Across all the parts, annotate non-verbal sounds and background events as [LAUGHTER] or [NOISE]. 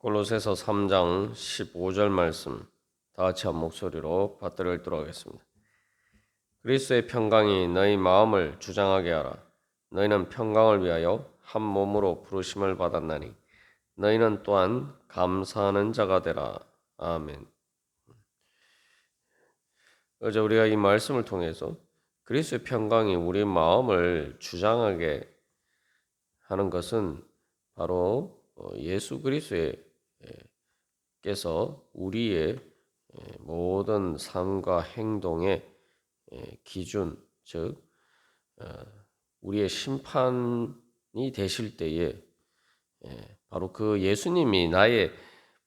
골로새서 3장 15절 말씀 다 같이 한 목소리로 받들어 읽도록 하겠습니다. 그리스도의 평강이 너희 마음을 주장하게 하라. 너희는 평강을 위하여 한 몸으로 부르심을 받았나니 너희는 또한 감사하는 자가 되라. 아멘. 어제 우리가 이 말씀을 통해서 그리스도의 평강이 우리 마음을 주장하게 하는 것은 바로 어, 예수 그리스도의 께서 우리의 모든 삶과 행동의 기준, 즉 어, 우리의 심판이 되실 때에 바로 그 예수님이 나의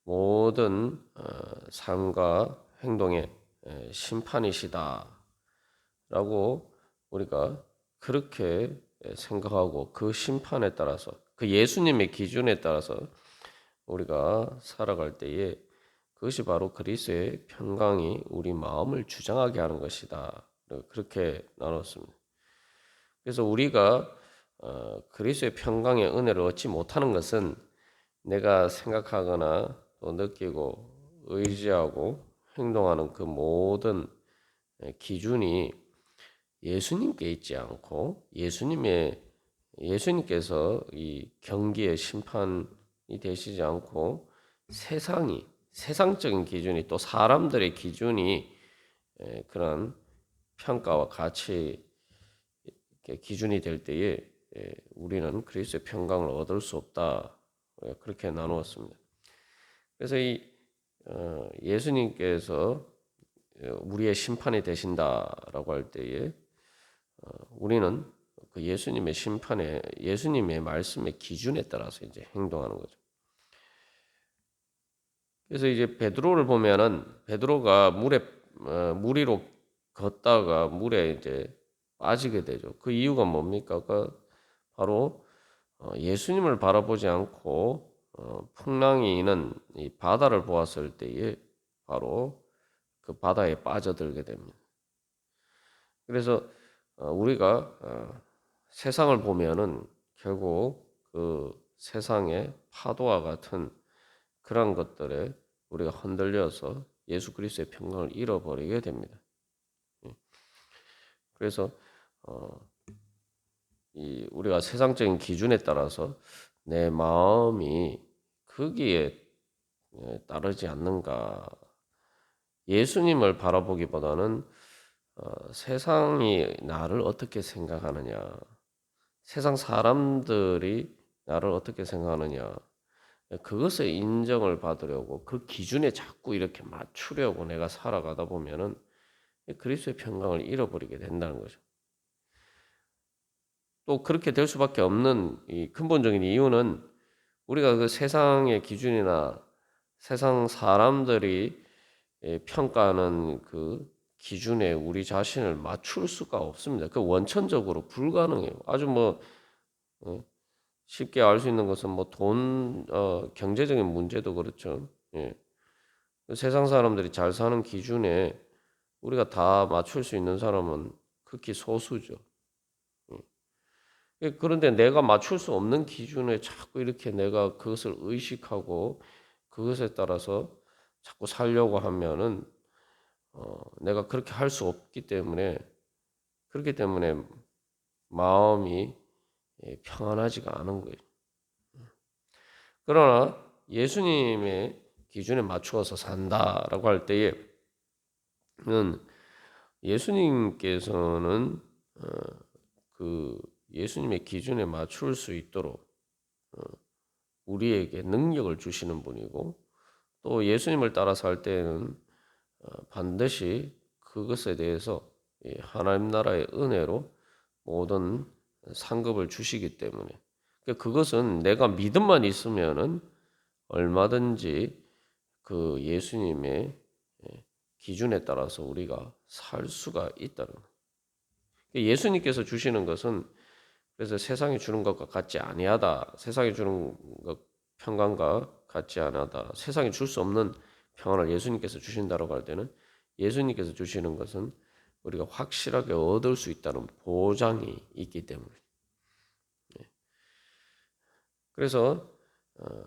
모든 어, 삶과 행동의 심판이시다라고 우리가 그렇게 생각하고 그 심판에 따라서 그 예수님의 기준에 따라서 우리가 살아갈 때에 그것이 바로 그리스의 평강이 우리 마음을 주장하게 하는 것이다. 그렇게 나눴습니다. 그래서 우리가 어, 그리스의 평강의 은혜를 얻지 못하는 것은 내가 생각하거나 또 느끼고 의지하고 행동하는 그 모든 기준이 예수님께 있지 않고 예수님의 예수님께서 이 경기의 심판 이 되시지 않고 세상이 세상적인 기준이 또 사람들의 기준이 그런 평가와 가치 기준이 될 때에 우리는 그리스도의 평강을 얻을 수 없다 그렇게 나누었습니다. 그래서 이 어, 예수님께서 우리의 심판이 되신다라고 할 때에 어, 우리는 그 예수님의 심판에 예수님의 말씀의 기준에 따라서 이제 행동하는 거죠. 그래서 이제 베드로를 보면은 베드로가 물에 어, 물 위로 걷다가 물에 이제 빠지게 되죠. 그 이유가 뭡니까? 그 바로 어, 예수님을 바라보지 않고 어, 풍랑이 있는 이 바다를 보았을 때에 바로 그 바다에 빠져들게 됩니다. 그래서 어, 우리가 어, 세상을 보면은 결국 그 세상의 파도와 같은 그런 것들에 우리가 흔들려서 예수 그리스도의 평강을 잃어버리게 됩니다. 예. 그래서 어, 이 우리가 세상적인 기준에 따라서 내 마음이 거기에 예, 따르지 않는가. 예수님을 바라보기보다는 어, 세상이 나를 어떻게 생각하느냐, 세상 사람들이 나를 어떻게 생각하느냐. 그것에 인정을 받으려고 그 기준에 자꾸 이렇게 맞추려고 내가 살아가다 보면은 그리스도의 평강을 잃어버리게 된다는 거죠. 또 그렇게 될 수밖에 없는 이 근본적인 이유는 우리가 그 세상의 기준이나 세상 사람들이 평가하는 그 기준에 우리 자신을 맞출 수가 없습니다. 그 원천적으로 불가능해요. 아주 뭐 어, 쉽게 알 수 있는 것은 뭐 돈, 어, 경제적인 문제도 그렇죠. 예. 그 세상 사람들이 잘 사는 기준에 우리가 다 맞출 수 있는 사람은 극히 소수죠. 예. 그런데 내가 맞출 수 없는 기준에 자꾸 이렇게 내가 그것을 의식하고 그것에 따라서 자꾸 살려고 하면은 어, 내가 그렇게 할 수 없기 때문에 그렇기 때문에 마음이 예, 평안하지가 않은 거예요. 그러나 예수님의 기준에 맞추어서 산다라고 할 때에는 예수님께서는 어, 그 예수님의 기준에 맞출 수 있도록 어, 우리에게 능력을 주시는 분이고 또 예수님을 따라서 할 때는 어, 반드시 그것에 대해서 하나님 나라의 은혜로 모든 상급을 주시기 때문에 그러니까 그것은 내가 믿음만 있으면은 얼마든지 그 예수님의 기준에 따라서 우리가 살 수가 있다는 거예요. 그러니까 예수님께서 주시는 것은 그래서 세상이 주는 것과 같지 아니하다. 세상이 주는 것 평강과 같지 않하다. 세상이 줄 수 없는 평안을 예수님께서 주신다라고 할 때는 예수님께서 주시는 것은 우리가 확실하게 얻을 수 있다는 보장이 있기 때문에. 네. 그래서 어,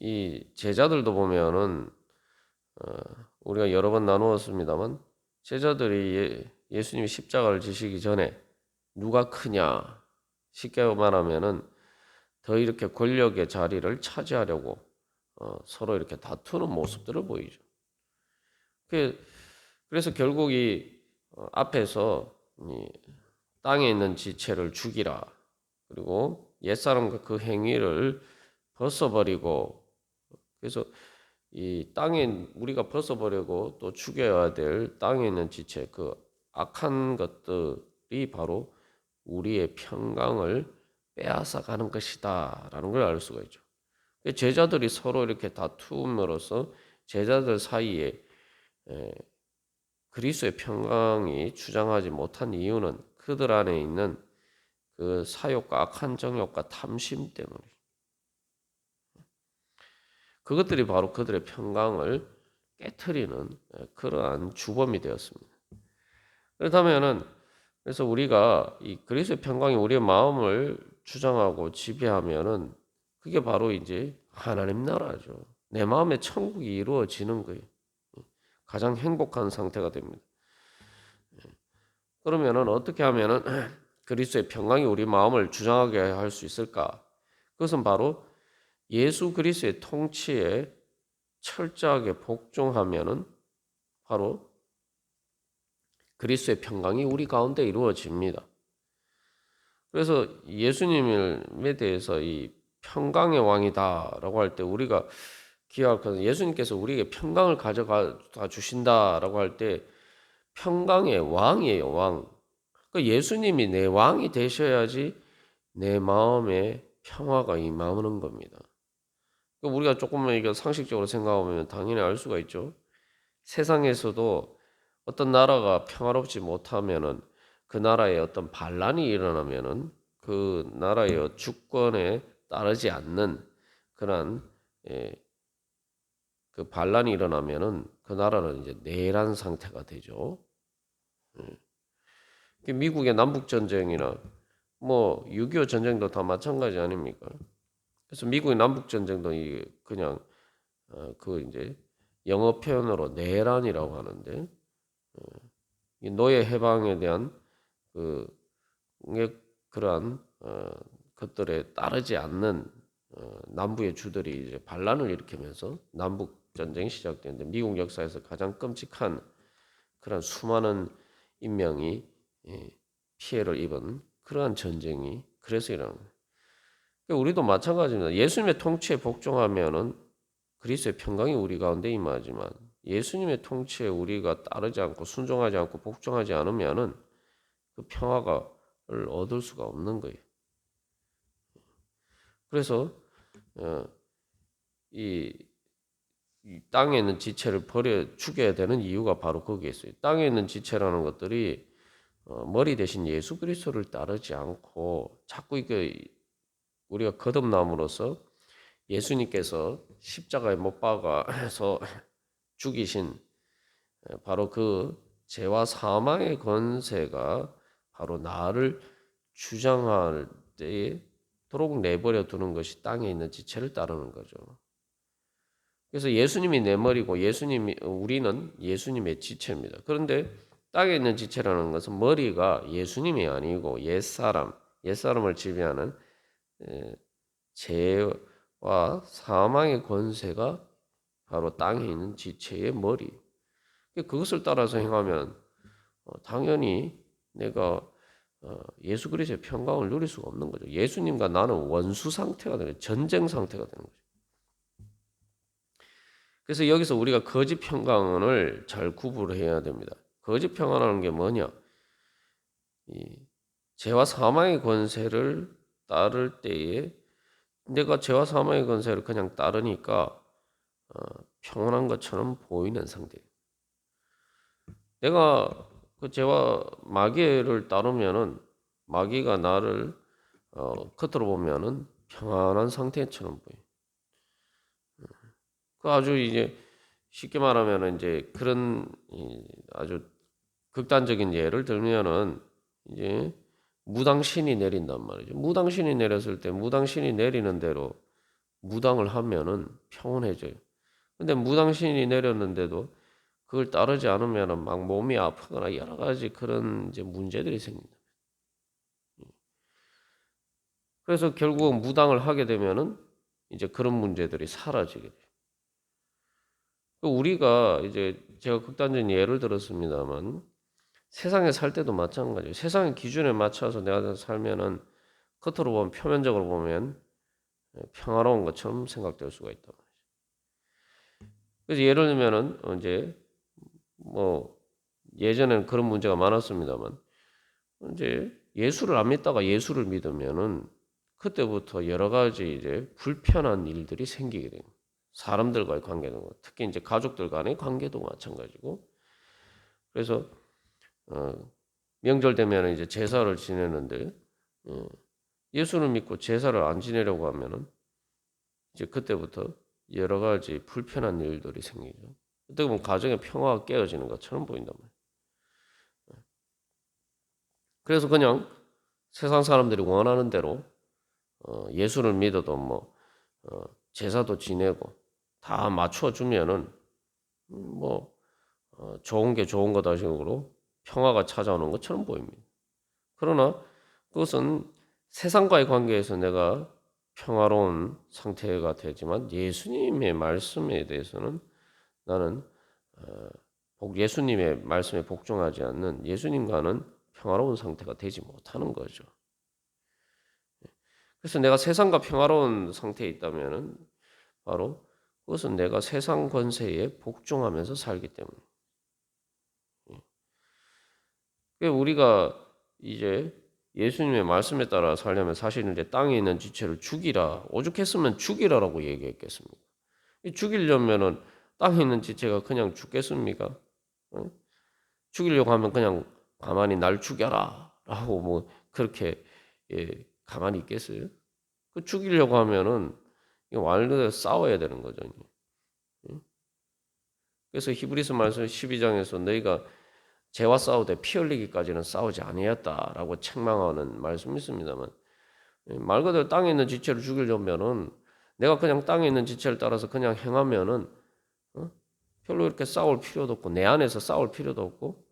이 제자들도 보면은 어, 우리가 여러 번 나누었습니다만 제자들이 예, 예수님이 십자가를 지시기 전에 누가 크냐 쉽게 말하면은 더 이렇게 권력의 자리를 차지하려고 어, 서로 이렇게 다투는 모습들을 보이죠. 그- 그래서 결국 이 어, 앞에서 이 땅에 있는 지체를 죽이라. 그리고 옛사람과 그 행위를 벗어버리고 그래서 이 땅에 우리가 벗어버리고 또 죽여야 될 땅에 있는 지체 그 악한 것들이 바로 우리의 평강을 빼앗아 가는 것이다라는 걸 알 수가 있죠. 제자들이 서로 이렇게 다툼으로써 제자들 사이에 에, 그리스도의 평강이 주장하지 못한 이유는 그들 안에 있는 그 사욕과 악한 정욕과 탐심 때문에 그것들이 바로 그들의 평강을 깨뜨리는 그러한 주범이 되었습니다. 그렇다면은 그래서 우리가 이 그리스도의 평강이 우리의 마음을 주장하고 지배하면은 그게 바로 이제 하나님 나라죠. 내 마음의 천국이 이루어지는 거예요. 가장 행복한 상태가 됩니다. 그러면은 어떻게 하면은 [CLEARS THROAT] 그리스도의 평강이 우리 마음을 주장하게 할 수 있을까? 그것은 바로 예수 그리스도의 통치에 철저하게 복종하면은 바로 그리스도의 평강이 우리 가운데 이루어집니다. 그래서 예수님에 대해서 이 평강의 왕이다라고 할 때 우리가 기억할 것은 예수님께서 우리에게 평강을 가져가 주신다라고 할 때 평강의 왕이에요, 왕. 그 예수님이 내 왕이 되셔야지 내 마음에 평화가 임하는 겁니다. 그 우리가 조금만 이거 상식적으로 생각하면 당연히 알 수가 있죠. 세상에서도 어떤 나라가 평화롭지 못하면은 그 나라에 어떤 반란이 일어나면은 그 나라의 주권에 따르지 않는 그런 예, 그 반란이 일어나면은 그 나라는 이제 내란 상태가 되죠. 예. 미국의 남북 전쟁이나 뭐 6.25 전쟁도 다 마찬가지 아닙니까? 그래서 미국의 남북 전쟁도 이 그냥 어, 그 이제 영어 표현으로 내란이라고 하는데 어, 이 노예 해방에 대한 그 그러한 어, 것들에 따르지 않는 어, 남부의 주들이 이제 반란을 일으키면서 남북 전쟁이 시작되는데 미국 역사에서 가장 끔찍한 그런 수많은 인명이 예, 피해를 입은 그러한 전쟁이 그래서 일어난 거예요. 그러니까 우리도 마찬가지입니다. 예수님의 통치에 복종하면은 그리스도의 평강이 우리 가운데 임하지만 예수님의 통치에 우리가 따르지 않고 순종하지 않고 복종하지 않으면은 그 평화가 얻을 수가 없는 거예요. 그래서 어, 이, 이 땅에 있는 지체를 버려 죽여야 되는 이유가 바로 거기에 있어요. 땅에 있는 지체라는 것들이 어, 머리 대신 예수 그리스도를 따르지 않고 자꾸 이게 우리가 거듭남으로써 예수님께서 십자가에 못 박아서 [LAUGHS] 죽이신 바로 그 죄와 사망의 권세가 바로 나를 주장할 때에 도록 내버려 두는 것이 땅에 있는 지체를 따르는 거죠. 그래서 예수님이 내 머리고 예수님이 우리는 예수님의 지체입니다. 그런데 땅에 있는 지체라는 것은 머리가 예수님이 아니고 옛사람, 옛사람을 지배하는 죄와 사망의 권세가 바로 땅에 있는 지체의 머리. 그것을 따라서 행하면 어, 당연히 내가 어, 예수 그리스도의 평강을 누릴 수가 없는 거죠. 예수님과 나는 원수 상태가 되는 전쟁 상태가 되는 거죠. 그래서 여기서 우리가 거짓 평강을 잘 구분해야 됩니다. 거짓 평안하는 게 뭐냐? 이 죄와 사망의 권세를 따를 때에 내가 죄와 사망의 권세를 그냥 따르니까 어, 평온한 것처럼 보이는 상태. 내가 그 죄와 마귀를 따르면은 마귀가 나를 어, 겉으로 보면은 평안한 상태처럼 보여. 그 아주 이제 쉽게 말하면은 이제 그런 아주 극단적인 예를 들면은 이제 무당신이 내린단 말이죠. 무당신이 내렸을 때 무당신이 내리는 대로 무당을 하면은 평온해져요. 근데 무당신이 내렸는데도 그걸 따르지 않으면은 막 몸이 아프거나 여러 가지 그런 이제 문제들이 생긴다. 그래서 결국은 무당을 하게 되면은 이제 그런 문제들이 사라지게 돼요. 그 우리가 이제 제가 극단적인 예를 들었습니다만 세상에 살 때도 마찬가지예요. 세상의 기준에 맞춰서 내가 살면은 겉으로 보면 표면적으로 보면 평화로운 것처럼 생각될 수가 있다. 그래서 예를 들면은 이제 뭐 예전에는 그런 문제가 많았습니다만 이제 예수를 안 믿다가 예수를 믿으면은 그때부터 여러 가지 이제 불편한 일들이 생기게 됩니다. 사람들과의 관계도 특히 이제 가족들 간의 관계도 마찬가지고 그래서 어, 명절 되면 이제 제사를 지내는데 어, 예수를 믿고 제사를 안 지내려고 하면은 이제 그때부터 여러 가지 불편한 일들이 생기죠. 어떻게 보면 가정의 평화가 깨어지는 것처럼 보인단 말이에요. 그래서 그냥 세상 사람들이 원하는 대로 어, 예수를 믿어도 뭐 어, 제사도 지내고 다 맞춰 주면은 뭐 어, 좋은 게 좋은 거다 식으로 평화가 찾아오는 것처럼 보입니다. 그러나 그것은 세상과의 관계에서 내가 평화로운 상태가 되지만 예수님의 말씀에 대해서는 나는 예수님의 말씀에 복종하지 않는 예수님과는 평화로운 상태가 되지 못하는 거죠. 그래서 내가 세상과 평화로운 상태에 있다면은 바로 그것은 내가 세상 권세에 복종하면서 살기 때문에. 우리가 이제 예수님의 말씀에 따라 살려면 사실은 이제 땅에 있는 지체를 죽이라. 오죽했으면 죽이라라고 얘기했겠습니까? 죽이려면은 땅에 있는 지체가 그냥 죽겠습니까? 죽이려고 하면 그냥 가만히 날 죽여라 라고 뭐 그렇게 예, 가만히 있겠어요? 그 죽이려고 하면은 말로 싸워야 되는 거죠. 그래서 히브리스 말씀 12장에서 너희가 죄와 싸우되 피 흘리기까지는 싸우지 아니했다라고 책망하는 말씀이 있습니다만 말 그대로 땅에 있는 지체를 죽이려면은 내가 그냥 땅에 있는 지체를 따라서 그냥 행하면은 어? 별로 이렇게 싸울 필요도 없고 내 안에서 싸울 필요도 없고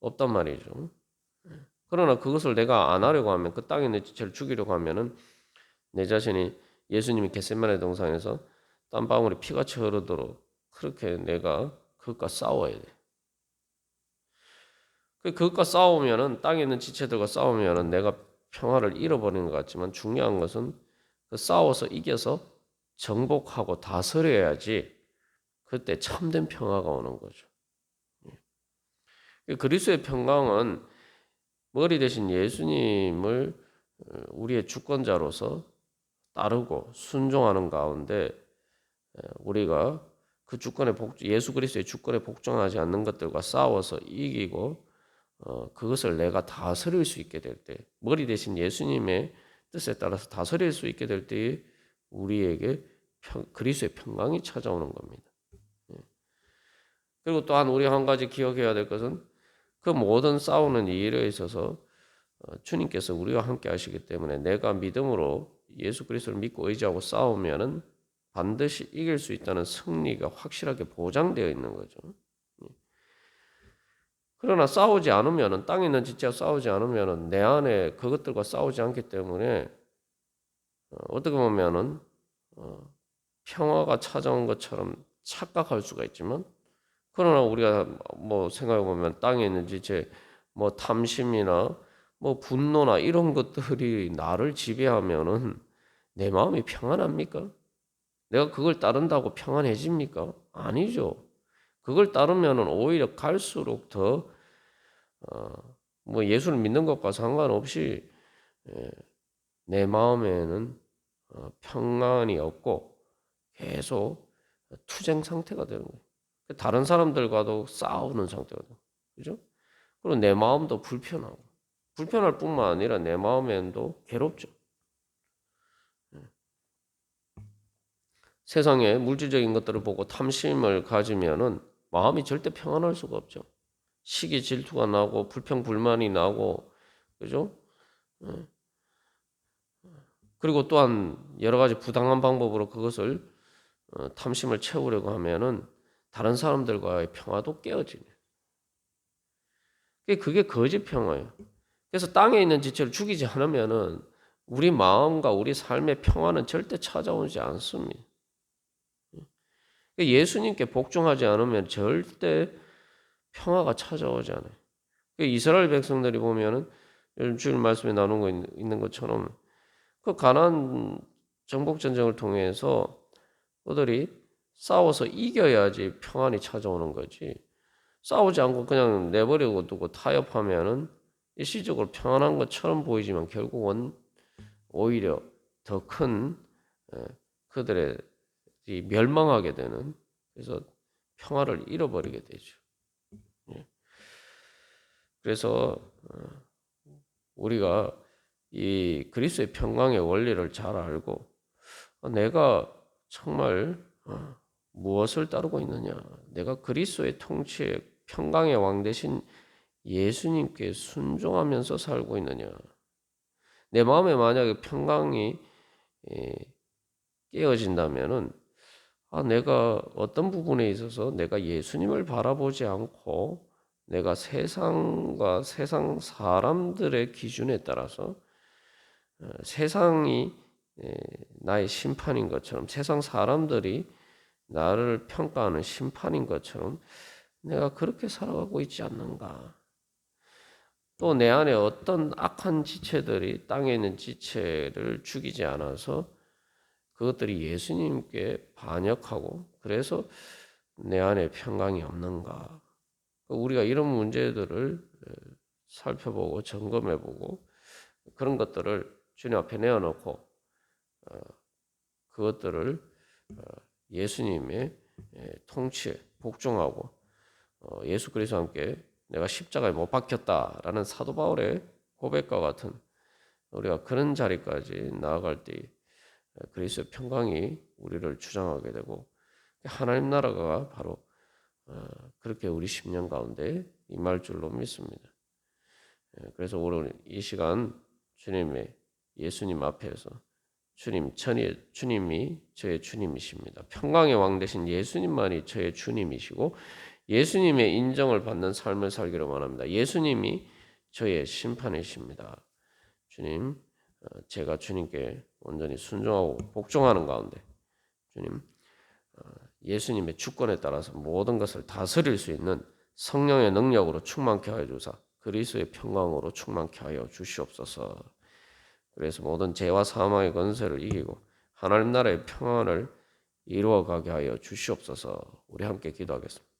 없단 말이죠. 그러나 그것을 내가 안 하려고 하면 그 땅에 있는 지체를 죽이려고 하면은 내 자신이 예수님이 겟세마네 동산에서 땀방울이 피같이 흐르도록 그렇게 내가 그것과 싸워야 돼. 그 그것과 싸우면은 땅에 있는 지체들과 싸우면은 내가 평화를 잃어버리는 것 같지만 중요한 것은 그 싸워서 이겨서 정복하고 다스려야지 그때 참된 평화가 오는 거죠. 예. 그리스의 평강은 머리 대신 예수님을 어, 우리의 주권자로서 따르고 순종하는 가운데 우리가 그 주권에 복 예수 그리스도의 주권에 복종하지 않는 것들과 싸워서 이기고 어, 그것을 내가 다스릴 수 있게 될 때, 머리 대신 예수님의 뜻에 따라서 다스릴 수 있게 될 때에 우리에게 평, 그리스도의 평강이 찾아오는 겁니다. 예. 그리고 또한 우리 한 가지 기억해야 될 것은 그 모든 싸우는 일에 있어서 어, 주님께서 우리와 함께 하시기 때문에 내가 믿음으로 예수 그리스도를 믿고 의지하고 싸우면은 반드시 이길 수 있다는 승리가 확실하게 보장되어 있는 거죠. 예. 그러나 싸우지 않으면은 땅에 있는 지체와 싸우지 않으면은 내 안에 그것들과 싸우지 않기 때문에 어, 어떻게 보면은 어, 평화가 찾아온 것처럼 착각할 수가 있지만 그러나 우리가 뭐 생각해 보면 땅에 있는 지체 뭐 탐심이나 뭐 분노나 이런 것들이 나를 지배하면은 내 마음이 평안합니까? 내가 그걸 따른다고 평안해집니까? 아니죠. 그걸 따르면은 오히려 갈수록 더, 어, 뭐 예수를 믿는 것과 상관없이 예, 내 마음에는 어, 평안이 없고 계속 투쟁 상태가 되는 거예요. 다른 사람들과도 싸우는 돼요. 그죠? 그리고 내 마음도 불편하고. 불편할 뿐만 아니라 내 마음에도 괴롭죠. 세상에 물질적인 것들을 보고 탐심을 가지면은 마음이 절대 평안할 수가 없죠. 시기 질투가 나고 불평 불만이 나고 그죠? 예. 그리고 또한 여러 가지 부당한 방법으로 그것을 어, 탐심을 채우려고 하면은 다른 사람들과의 평화도 깨어지네. 그게- 거짓 평화예요. 그래서 땅에 있는 지체를 죽이지 않으면은 우리 마음과 우리 삶의 평화는 절대 찾아오지 않습니다. 그러니까 예수님께 복종하지 않으면 절대 평화가 찾아오지 않아요. 그러니까 이스라엘 백성들이 보면은 요즘 주일 말씀에 있- 있는 것처럼 그 가나안 정복 전쟁을 통해서 그들이 싸워서 이겨야지 평안이 찾아오는 거지. 싸우지 않고 그냥 내버리고 두고 타협하면은 일시적으로 평안한 것처럼 보이지만 결국은 오히려 더 큰 그들의 이 멸망하게 되는 그래서 평화를 잃어버리게 되죠. 예. 그래서 어, 우리가 이 그리스도의 평강의 원리를 잘 알고 어, 내가 정말 어, 무엇을 따르고 있느냐? 내가 그리스도의 통치에 평강의 왕 대신 예수님께 순종하면서 살고 있느냐? 내 마음에 만약에 평강이 예, 깨어진다면은 아, 내가 어떤 부분에 있어서 내가 예수님을 바라보지 않고 내가 세상과 세상 사람들의 기준에 따라서 어, 세상이 에, 나의 심판인 것처럼 세상 사람들이 나를 평가하는 심판인 것처럼 내가 그렇게 살아가고 있지 않는가? 또 내 안에 어떤 악한 지체들이 땅에 있는 지체를 죽이지 않아서 그것들이 예수님께 반역하고 그래서 내 안에 평강이 없는가? 우리가 이런 문제들을 살펴보고 점검해보고 그런 것들을 주님 앞에 내어놓고 어, 그것들을 어, 예수님의 통치에 복종하고 어, 예수 그리스도와 함께 내가 십자가에 못 박혔다라는 사도 바울의 고백과 같은 우리가 그런 자리까지 나아갈 때 그리스도의 평강이 우리를 주장하게 되고 하나님 나라가 바로 그렇게 우리 십년 가운데 임할 줄로 믿습니다. 그래서 오늘 이 시간 주님의 예수님 앞에서 주님 천이 주님이 저의 주님이십니다. 평강의 왕 대신 예수님만이 저의 주님이시고 예수님의 인정을 받는 삶을 살기를 원합니다. 예수님이 저의 심판이십니다. 주님, 어, 제가 주님께 온전히 순종하고 복종하는 가운데 주님 어, 예수님의 주권에 따라서 모든 것을 다스릴 수 있는 성령의 능력으로 충만케 하여 주사 그리스도의 평강으로 충만케 하여 주시옵소서. 그래서 모든 죄와 사망의 권세를 이기고 하나님 나라의 평안을 이루어가게 하여 주시옵소서. 우리 함께 기도하겠습니다.